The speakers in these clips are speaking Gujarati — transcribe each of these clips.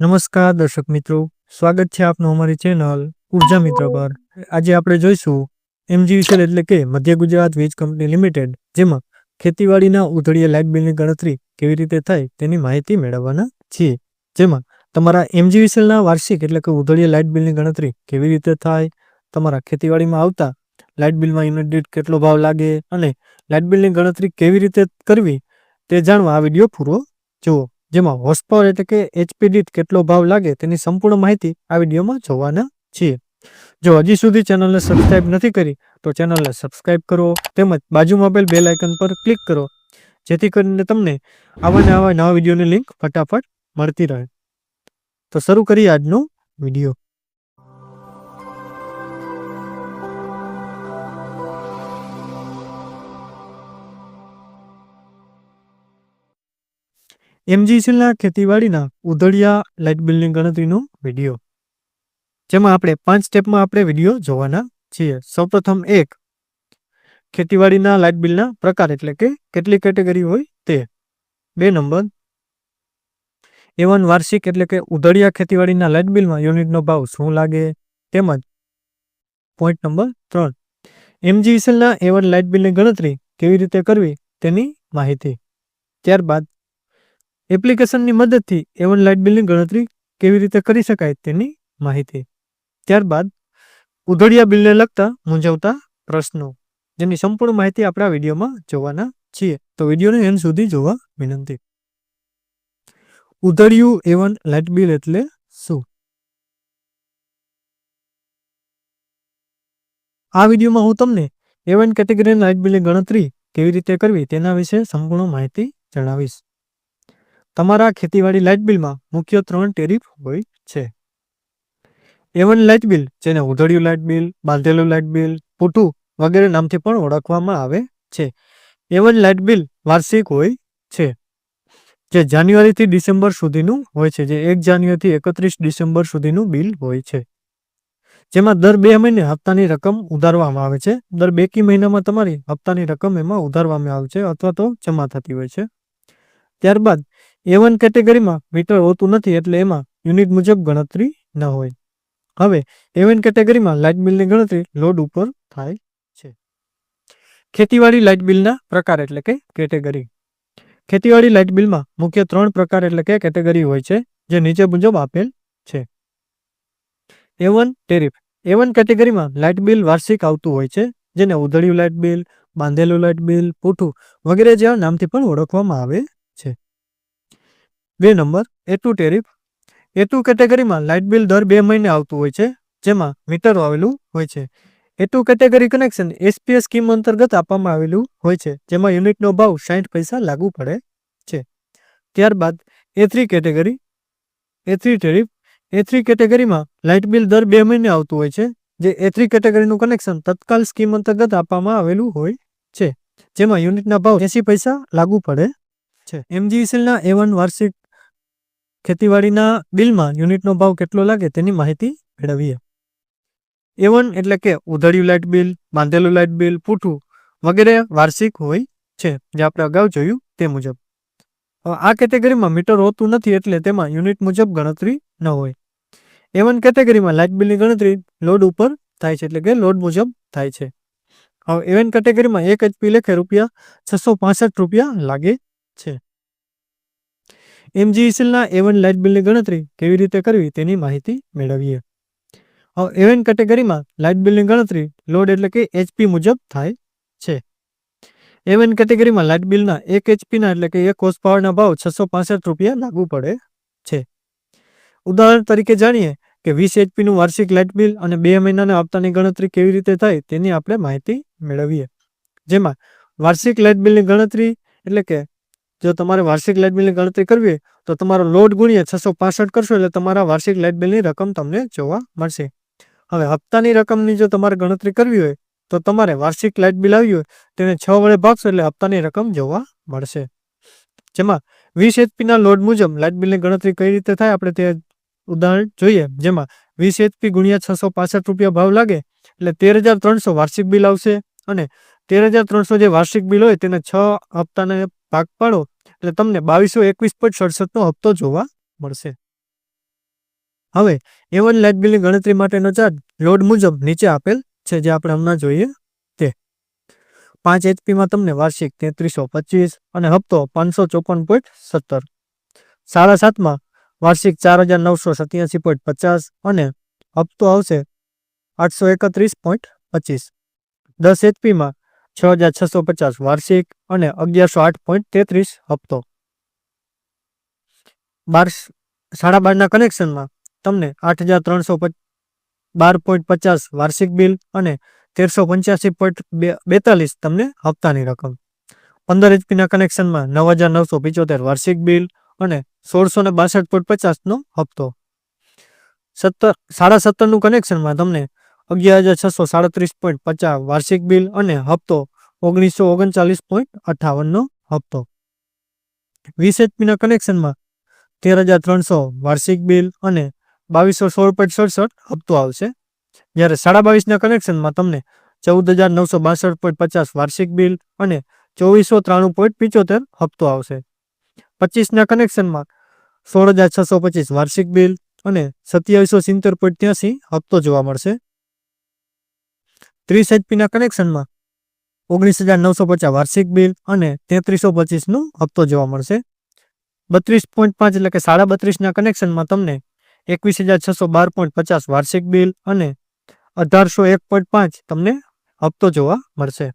નમસ્કાર દર્શક મિત્રો, સ્વાગત છે આપનું અમારી ચેનલ ઊર્જા મિત્ર પર. આજે આપણે જોઈશું એમજીવીસીએલ એટલે કે મધ્ય ગુજરાત વીજ કંપની લિમિટેડ, જેમાં ખેતીવાડીના ઉધળીએ લાઇટ બિલની ગણતરી કેવી રીતે થાય તેની માહિતી મેળવવાના છીએ. જેમાં તમારા એમજીવીસીએલના વાર્ષિક એટલે કે ઉધળીએ લાઇટ બિલની ગણતરી કેવી રીતે થાય, તમારા ખેતીવાડીમાં આવતા લાઇટ બિલમાં યુનિટ દીઠ કેટલો ભાવ લાગે અને લાઇટ બિલની ગણતરી કેવી રીતે કરવી તે જાણવા આ વીડિયો પૂરો જુઓ. જેમાં હોર્સ એટલે કે એચપી કેટલો ભાવ લાગે તેની સંપૂર્ણ માહિતી આ વિડીયોમાં જોવાના છીએ. જો હજી સુધી ચેનલને સબસ્ક્રાઇબ નથી કરી, તો ચેનલને સબસ્ક્રાઇબ કરો તેમજ બાજુમાં આપેલ બેલ આઇકન પર ક્લિક કરો, જેથી કરીને તમને આવા ને આવા નવા વિડીયોની લિંક ફટાફટ મળતી રહે. તો શરૂ કરીએ આજનો વીડિયો. એમજીસીએલના ખેતીવાડીના ઉધળિયા લાઇટ બિલની ગણતરીનો વીડિયો. જેમાં આપણે પાંચ સ્ટેપમાં આપણે વીડિયો જોવાના છીએ. સૌપ્રથમ એક, ખેતીવાડીના લાઇટ બિલના પ્રકાર એટલે કે કેટલી કેટેગરી હોય તે. બે નંબર, એવન વાર્ષિક એટલે કે ઉધળિયા ખેતીવાડીના લાઇટ બિલમાં યુનિટનો ભાવ શું લાગે તેમજ. પોઈન્ટ નંબર ત્રણ એમજીસીલના એવન લાઇટ બિલની ગણતરી કેવી રીતે કરવી તેની માહિતી. ત્યારબાદ એપ્લિકેશનની મદદથી એવન લાઇટ બિલની ગણતરી કેવી રીતે કરી શકાય તેની માહિતી. ત્યારબાદ ઉધળિયા બિલને લગતા મૂંઝવતા પ્રશ્નો, જેની સંપૂર્ણ માહિતી આપણા વિડીયોમાં જોવાના છીએ. તો વિડીયોને એન્ડ સુધી જોવા વિનંતી. ઉધળિયું એવન લાઇટ બિલ એટલે શું? આ વિડીયોમાં હું તમને એવન કેટેગરીના લાઇટ બિલની ગણતરી કેવી રીતે કરવી તેના વિશે સંપૂર્ણ માહિતી જણાવીશ. તમારા ખેતીવાડી લાઇટ બિલમાં મુખ્ય ત્રણ ટેરિફ હોય છે. એવન લાઇટ બિલ, જેને ઉધડિયું લાઇટ બિલ, બાંધેલું લાઇટ બિલ, પૂઠું વગેરે નામથી પણ ઓળખવામાં આવે છે. એવન લાઇટ બિલ વાર્ષિક હોય છે, જે જાન્યુઆરીથી ડિસેમ્બર સુધીનું હોય છે, જે એક જાન્યુઆરીથી એકત્રીસ ડિસેમ્બર સુધીનું બિલ હોય છે. જેમાં દર બે મહિને હપ્તાની રકમ ઉધારવામાં આવે છે. દર બેકી મહિનામાં તમારી હપ્તાની રકમ એમાં ઉધારવામાં આવે છે અથવા તો જમા થતી હોય છે. ત્યારબાદ એ વન કેટેગરીમાં મીટર હોતું નથી એટલે એમાં યુનિટ મુજબ ગણતરી ન હોય. હવે એ વન કેટેગરીમાં લાઇટ બિલની ગણતરી લોડ ઉપર થાય છે. ખેતીવાડી લાઇટ બિલના પ્રકાર એટલે કે કેટેગરી ખેતીવાડી લાઇટ બિલમાં મુખ્ય ત્રણ પ્રકાર એટલે કે કેટેગરી હોય છે, જે નીચે મુજબ આપેલ છે. A one tariff A one કેટેગરીમાં લાઇટ બિલ વાર્ષિક આવતું હોય છે, જેને ઉધળ્યું લાઇટ બિલ બાંધેલું લાઇટ બિલ પૂઠું વગેરે જેવા નામથી પણ ઓળખવામાં આવે બે number A two tariff A two કેટેગરીમાં લાઇટ બિલ દર બે મહિને આવતું હોય છે, જેમાં મીટરો આવેલું હોય છે. A two category connection SPS scheme અંતર્ગત આપવામાં આવેલું હોય છે, જેમાં યુનિટનો ભાવ સાઠ પૈસા લાગુ પડે છે. ત્યારબાદ A three category A three tariff A three કેટેગરીમાં લાઇટ બિલ દર બે મહિને આવતું હોય છે, જે એ થ્રી કેટેગરીનું કનેક્શન તત્કાલ સ્કીમ અંતર્ગત આપવામાં આવેલું હોય છે, જેમાં યુનિટના ભાવ એસી પૈસા લાગુ પડે છે. એમજીવીસીએલના એ વન વાર્ષિક ખેતીવાડીના બિલમાં યુનિટનો ભાવ કેટલો લાગે તેની માહિતી મેળવીએ. એ વન એટલે કે ઉધળ્યું લાઇટ બિલ, બાંધેલું લાઇટ બિલ, પૂઠું વગેરે વાર્ષિક હોય છે, જે આપણે અગાઉ જોયું તે મુજબ. આ કેટેગરીમાં મીટર હોતું નથી એટલે તેમાં યુનિટ મુજબ ગણતરી ન હોય. એ વન કેટેગરીમાં લાઇટ બિલની ગણતરી લોડ ઉપર થાય છે એટલે કે લોડ મુજબ થાય છે. હવે એવન કેટેગરીમાં એક એચપી લેખે રૂપિયા છસો રૂપિયા લાગે છે. એમજીઈસીએલના એવન લાઇટ બિલની ગણતરી કેવી રીતે કરવી તેની માહિતી મેળવીએ. હવે એવન કેટેગરીમાં લાઇટ બિલની ગણતરી લોડ એટલે કે એચપી મુજબ થાય છે. એવન કેટેગરીમાં લાઇટ બિલના એક એચપીના એટલે કે એક હોર્સ પાવરના ભાવ છસો પાસઠ રૂપિયા લાગુ પડે છે. ઉદાહરણ તરીકે જાણીએ કે વીસ એચપીનું વાર્ષિક લાઇટ બિલ અને બે મહિનાના હપ્તાની ગણતરી કેવી રીતે થાય તેની આપણે માહિતી મેળવીએ. જેમાં વાર્ષિક લાઇટ બિલની ગણતરી એટલે કે જો તમારે વાર્ષિક લાઇટ બિલની ગણતરી કરવી તો તમારો લોડ ગુણ્યા છસો પાસઠ કરશો એટલે તમારા વાર્ષિક લાઇટ બિલની રકમ તમને જોવા મળશે. હવે હપ્તાની રકમની જો તમારે ગણતરી કરવી હોય, તો તમારે વાર્ષિક લાઇટ બિલ આવ્યું હોય, તેને છ વડે ભાગશો એટલે હપ્તાની રકમ જોવા મળશે. જેમાં વીસ એચપીના લોડ મુજબ લાઇટ બિલની ગણતરી કઈ રીતે થાય, આપણે તે ઉદાહરણ જોઈએ. જેમાં વીસ એચપી ગુણ્યા છસો પાસઠ રૂપિયા ભાવ લાગે, એટલે તેર હજાર ત્રણસો વાર્ષિક બિલ આવશે અને તેર હજાર ત્રણસો જે વાર્ષિક બિલ હોય, તેને છ હપ્તાને ભાગ પાડો એટલે તમને બાવીસો એકવીસ પોઈન્ટ સડસઠનો હપ્તો જોવા મળશે. હવે એ વન લાઇટ બિલની ગણતરી માટેનો ચાર્જ લોડ મુજબ નીચે આપેલ છે, જે આપણે હમણાં જોઈએ તે. પાંચ એચપીમાં તમને વાર્ષિક તેત્રીસો પચીસ અને હપ્તો પાંચસો ચોપન પોઈન્ટ સત્તર. સાડા સાતમાં વાર્ષિક ચાર હજાર નવસો સત્યાસી પોઈન્ટ પચાસ અને હપ્તો આવશે આઠસો એકત્રીસ પોઈન્ટ પચીસ. દસ એચપીમાં છ હજાર છસો પચાસ વાર્ષિક અને અગિયારસો આઠ પોઈન્ટ તેત્રીસ હપ્તો. બાર સાડા બારના કનેક્શનમાં તમને આઠ હજાર ત્રણસો બાર પોઈન્ટ પચાસ વાર્ષિક બિલ અને તેરસો પંચ્યાસી પોઈન્ટ બેતાલીસ તમને હપ્તાની રકમ. પંદર એચપીના કનેક્શનમાં નવ હજાર નવસો પિચોતેર વાર્ષિક બિલ અને સોળસો ને બાસઠ પોઈન્ટ પચાસનો હપ્તો. સત્તર, સાડા સત્તરનું કનેક્શનમાં તમને અગિયાર હજાર છસો સાડત્રીસ પોઈન્ટ પચાસ વાર્ષિક બિલ અને હપ્તો ઓગણીસો ઓગણચાલીસ પોઈન્ટ અઠાવનનો હપ્તો. વીસ એચપીના કનેક્શનમાં તેર હજાર ત્રણસો વાર્ષિક બિલ અને બાવીસો સોળ પોઈન્ટ સડસઠ હપ્તો આવશે. જ્યારે સાડા બાવીસના કનેક્શનમાં તમને ચૌદ હજાર નવસો બાસઠ પોઈન્ટ પચાસ વાર્ષિક બિલ અને ચોવીસો ત્રાણું પોઈન્ટ પિચોતેર હપ્તો આવશે. પચીસના કનેક્શનમાં સોળ હજાર છસો પચીસ વાર્ષિક બિલ અને સત્યાવીસો સિત્તેર પોઈન્ટ ત્યાંસી હપ્તો જોવા મળશે. ત્રીસ એચપીના કનેક્શનમાં ઓગણીસ હજાર નવસો પચાસ વાર્ષિક બિલ અને તેત્રીસો પચીસનો હપ્તો જોવા મળશે. બત્રીસ પોઈન્ટ પાંચ એટલે કે સાડા બત્રીસના કનેક્શનમાં તમને એકવીસ હજાર છસો બાર પોઈન્ટ પચાસ વાર્ષિક બિલ અને અઢારસો એક પોઈન્ટ પાંચ તમને હપ્તો જોવા મળશે.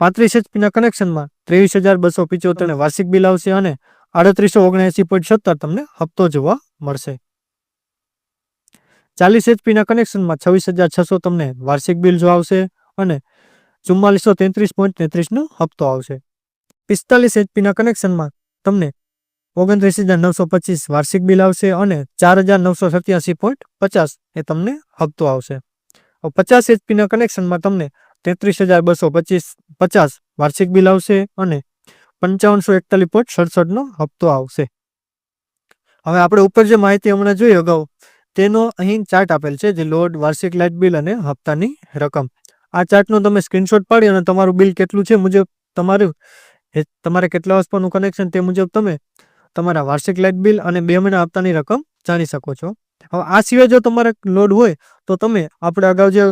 પાંત્રીસ એચપીના કનેક્શનમાં ત્રેવીસ હજાર બસો પિચોતેર વાર્ષિક બિલ આવશે અને આડત્રીસો ઓગણએંસી પોઈન્ટ સત્તર તમને હપ્તો જોવા મળશે. ચાલીસ એચપીના કનેક્શનમાં છવ્વીસ હજાર છસો તમને વાર્ષિક બિલ જો આવશે અને ચુમ્માલીસો તેત્રીસ પોઈન્ટ તેત્રીસનો હપ્તો આવશે. પિસ્તાલીસ એચપીના કનેક્શનમાં તમને ઓગણત્રીસ હજાર નવસો પચીસ વાર્ષિક બિલ આવશે અને ચાર હજાર નવસો સત્યાસી પોઈન્ટ પચાસ એ તમને હપ્તો આવશે. પચાસ એચપીના કનેક્શનમાં તમને તેત્રીસ હજાર બસો પચીસ પચાસ વાર્ષિક બિલ આવશે અને પંચાવનસો એકતાલીસ પોઈન્ટ સડસઠનો હપ્તો આવશે. હવે આપણે ઉપર જે માહિતી હમણાં જોઈ અગાઉ તેનો અહીં ચાર્ટ આપેલ છે, જે લોડ, વાર્ષિક લાઇટ બિલ અને હપ્તાની રકમ. આ ચાર્ટનો તમે સ્ક્રીનશોટ પાડી અને તમારું બિલ કેટલું છે મુજબ તમારું તમારે કેટલા વર્ષ પરનું કનેક્શન તે મુજબ તમે તમારા વાર્ષિક લાઇટ બિલ અને બે મહિના હપ્તાની રકમ જાણી શકો છો. હવે આ સિવાય જો તમારે લોડ હોય, તો તમે આપણે અગાઉ જે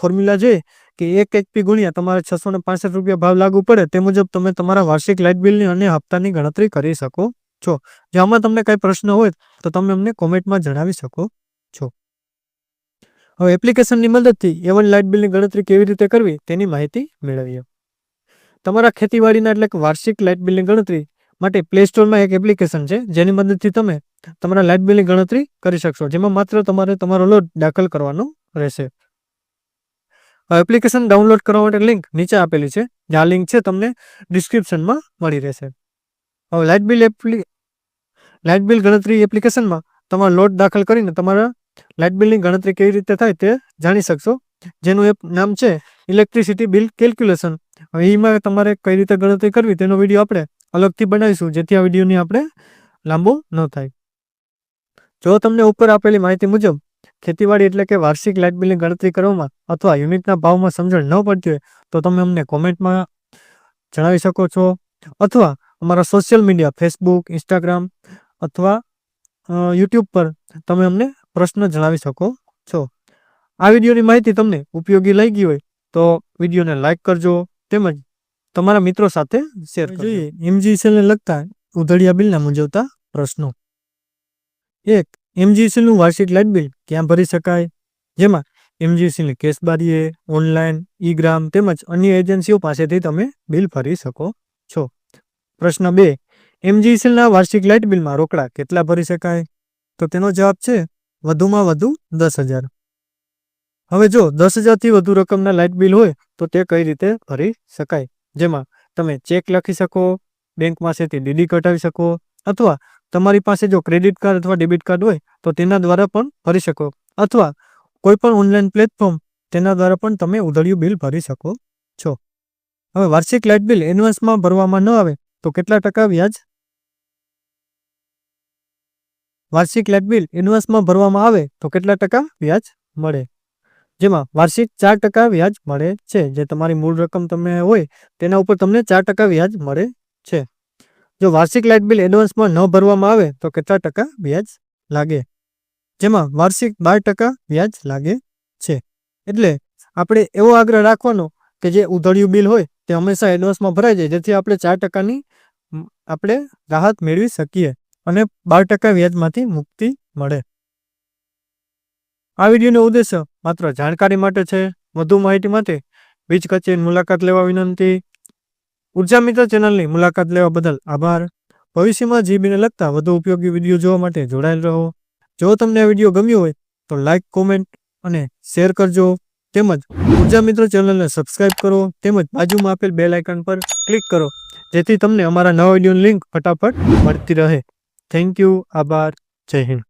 ફોર્મ્યુલા જોઈએ કે એક એચપી ગુણ્યા તમારે છસો ને પાસઠ રૂપિયા ભાવ લાગુ પડે તે મુજબ તમે તમારા વાર્ષિક લાઇટ બિલની અને હપ્તાની ગણતરી કરી શકો છો. જો આમાં તમને કંઈ પ્રશ્ન હોય, તો તમે અમને કોમેન્ટમાં જણાવી શકો. છો. હવે એપ્લિકેશનની મદદથી એવન લાઇટ બિલની ગણતરી કેવી રીતે કરવી તેની માહિતી મેળવીએ. તમારા ખેતીવાડીના એટલે કે વાર્ષિક લાઇટ બિલની ગણતરી માટે પ્લે સ્ટોરમાં એક એપ્લિકેશન છે, જેની મદદથી તમે તમારા લાઇટ બિલની ગણતરી કરી શકશો, જેમાં માત્ર તમારે તમારો લોડ દાખલ કરવાનો રહેશે. એપ્લિકેશન ડાઉનલોડ કરવા માટે લિંક નીચે આપેલી છે આ લિંક છે તમને ડિસ્ક્રિપ્શનમાં મળી રહેશે. હવે લાઇટ બિલ એપ્લી લાઇટ બિલ ગણતરી એપ્લિકેશનમાં તમારો લોડ દાખલ કરીને તમારા લાઇટ બિલની ગણતરી કેવી રીતે થાય તે જાણી શકશો. જેનું એક નામ છે ઇલેક્ટ્રિસિટી બિલ કેલ્ક્યુલેશન. હવે એમાં તમારે કઈ રીતે ગણતરી કરવી તેનો વીડિયો આપણે અલગથી બનાવીશું, જેથી આ વિડીયોની આપણે લાંબો ન થાય. જો તમને ઉપર આપેલી માહિતી મુજબ ખેતીવાડી એટલે કે વાર્ષિક લાઇટ બિલની ગણતરી કરવામાં અથવા યુનિટના ભાવમાં સમજણ ન પડતી હોય, તો તમે અમને કોમેન્ટમાં જણાવી શકો છો. અથવા અમારા સોશિયલ મીડિયા, ફેસબુક, ઇન્સ્ટાગ્રામ અથવા યુટ્યુબ પર તમે અમને પ્રશ્ન જણાવી શકો છો. આ વિડીયોની માહિતી તમને ઉપયોગી લઈ ગઈ હોય તો વિડીયોને લાઇક કરજો તેમજ તમારા મિત્રો સાથે શેર જોઈએ એમજીસીએલને લગતા ઉધડિયા બિલના મૂંઝવતા પ્રશ્નો. એક એમજીસીએલનું વાર્ષિક લાઇટ બિલ ક્યાં ભરી શકાય? જેમાં એમજીસીની કેસ બારીએ ઓનલાઈન ઈ ગ્રામ તેમજ અન્ય એજન્સીઓ પાસેથી તમે બિલ ભરી શકો છો. પ્રશ્ન બે એમજીસીએલના વાર્ષિક લાઇટ બિલમાં રોકડા કેટલા ભરી શકાય? તો તેનો જવાબ છે વધુમાં વધુ દસ હજાર. હવે જો દસ હજારથી વધુ રકમના લાઇટ બિલ હોય, તો તે કઈ રીતે ભરી શકાય? જેમાં તમે ચેક લખી શકો, બેંક પાસેથી ડીડી કઢાવી શકો, અથવા તમારી પાસે જો ક્રેડિટ કાર્ડ અથવા ડેબિટ કાર્ડ હોય, તો તેના દ્વારા પણ ભરી શકો. અથવા કોઈ પણ ઓનલાઈન પ્લેટફોર્મ, તેના દ્વારા પણ તમે ઉધળિયું બિલ ભરી શકો છો. હવે વાર્ષિક લાઇટ બિલ એડવાન્સમાં ભરવામાં ન આવે, તો કેટલા ટકા વ્યાજ વાર્ષિક લાઇટ બિલ એડવાન્સમાં ભરવામાં આવે તો કેટલા ટકા વ્યાજ મળે? જેમાં વાર્ષિક ચાર ટકા વ્યાજ મળે છે. જે તમારી મૂળ રકમ તમે હોય તેના ઉપર તમને ચાર ટકા વ્યાજ મળે છે. જો વાર્ષિક લાઇટ બિલ એડવાન્સમાં ન ભરવામાં આવે તો કેટલા ટકા વ્યાજ લાગે? જેમાં વાર્ષિક બાર ટકા વ્યાજ લાગે છે. એટલે આપણે એવો આગ્રહ રાખવાનો કે જે ઉધળિયું બિલ હોય તે હંમેશા એડવાન્સમાં ભરાઈ જાય. જેથી આપણે ચાર ટકાની આપણે રાહત મેળવી શકીએ. અને બાર ટકા વ્યાજમાંથી મુક્તિ મળે. આ વિડીયોનો ઉદ્દેશ્ય માત્ર જાણકારી માટે છે. વધુ માહિતી માટે વીજ કચેરીની મુલાકાત લેવા વિનંતી. ઊર્જા મિત્ર ચેનલની મુલાકાત લેવા બદલ આભાર. ભવિષ્યમાં જીબીને લગતા વધુ ઉપયોગી વીડિયો જોવા માટે જોડાયેલ રહો. જો તમને આ વીડિયો ગમ્યો હોય તો લાઇક કોમેન્ટ અને શેર કરજો. તેમજ ઊર્જા મિત્ર ચેનલને સબસ્ક્રાઇબ કરો. તેમજ બાજુમાં આપેલ બેલ આઇકન પર ક્લિક કરો. જેથી તમને અમારા નવા વિડીયોની લિંક ફટાફટ મળતી રહે. થેન્ક યુ આભાર જય હિન્દ